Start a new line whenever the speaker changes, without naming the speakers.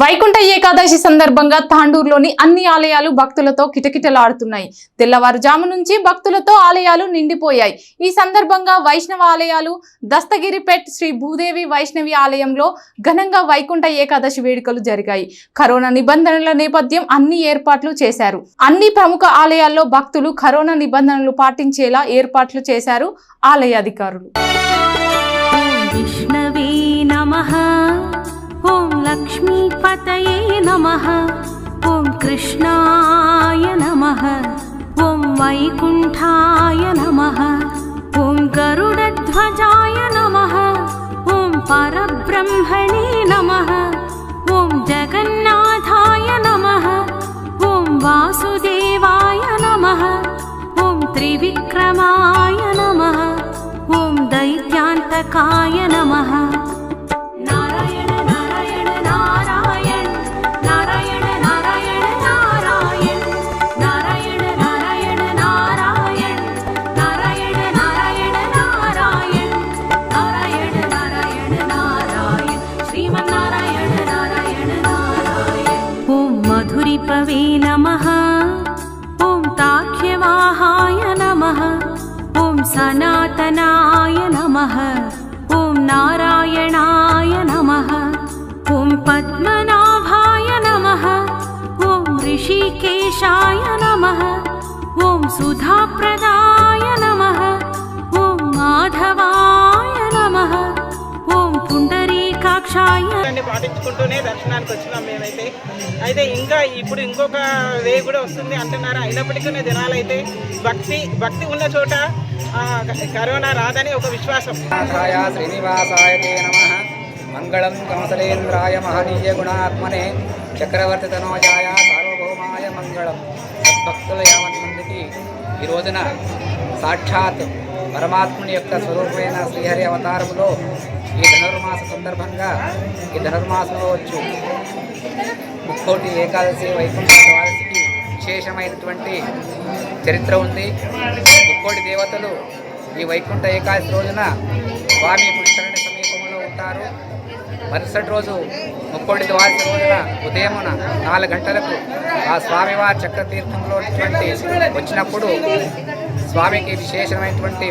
వైకుంఠ ఏకాదశి సందర్భంగా తాండూరులోని అన్ని ఆలయాలు భక్తులతో కిటకిటలాడుతున్నాయి. తెల్లవారుజాము నుంచి భక్తులతో ఆలయాలు నిండిపోయాయి. ఈ సందర్భంగా వైష్ణవ ఆలయాలు దస్తగిరిపేట్ శ్రీ భూదేవి వైష్ణవి ఆలయంలో ఘనంగా వైకుంఠ ఏకాదశి వేడుకలు జరిగాయి. కరోనా నిబంధనల నేపథ్యం అన్ని ఏర్పాట్లు చేశారు. అన్ని ప్రముఖ ఆలయాల్లో భక్తులు కరోనా నిబంధనలు పాటించేలా ఏర్పాట్లు చేశారు
ఆలయాధికారులు. लक्ष्मीपतये नमः। ॐ कृष्णाय नमः। ॐ वैकुण्ठाय नमः। ॐ गरुडध्वजाय नमः। ॐ परब्रह्मणे नमः। ॐ जगन्नाथाय नमः। ॐ वासुदेवाय नमः। ॐ त्रिविक्रमाय नमः। ॐ दैत्यान्तकाय नमः सनातनाय नमः। ॐ नारायणाय नमः। ॐ पद्मनाभाय नमः। ॐ ऋषिकेशाय नमः
అన్ని పాటించుకుంటూనే దర్శనానికి వచ్చినాం మేమైతే. అయితే ఇంకా ఇప్పుడు ఇంకొక వే కూడా వస్తుంది అంటున్నారు. అయినప్పటికీ దినాలైతే భక్తి భక్తి ఉన్న చోట కరోనా రాదని ఒక విశ్వాసం.
శ్రీనివాసాయ మంగళం కమసలేంద్రాయ మహనీయ గుణాత్మనే చక్రవర్తి తనోజాయ సార్వభౌమాయ మంగళం. భక్తుల యావత్ మందికి ఈ రోజున సాక్షాత్ పరమాత్ముని యొక్క స్వరూపమైన శ్రీహరి అవతారములో ఈ ధనుర్మాస సందర్భంగా ఈ ధనుర్మాసంలో వచ్చు ముక్కోటి ఏకాదశి వైకుంఠ ద్వాదశికి విశేషమైనటువంటి చరిత్ర ఉంది. ముక్కోటి దేవతలు ఈ వైకుంఠ ఏకాదశి రోజున స్వామి పుష్కరణి సమీపంలో ఉంటారు. మరుసటి రోజు ముక్కోటి ద్వాదశి రోజున ఉదయమున నాలుగు గంటలకు ఆ స్వామివారి చక్రతీర్థంలో వచ్చినప్పుడు స్వామికి విశేషమైనటువంటి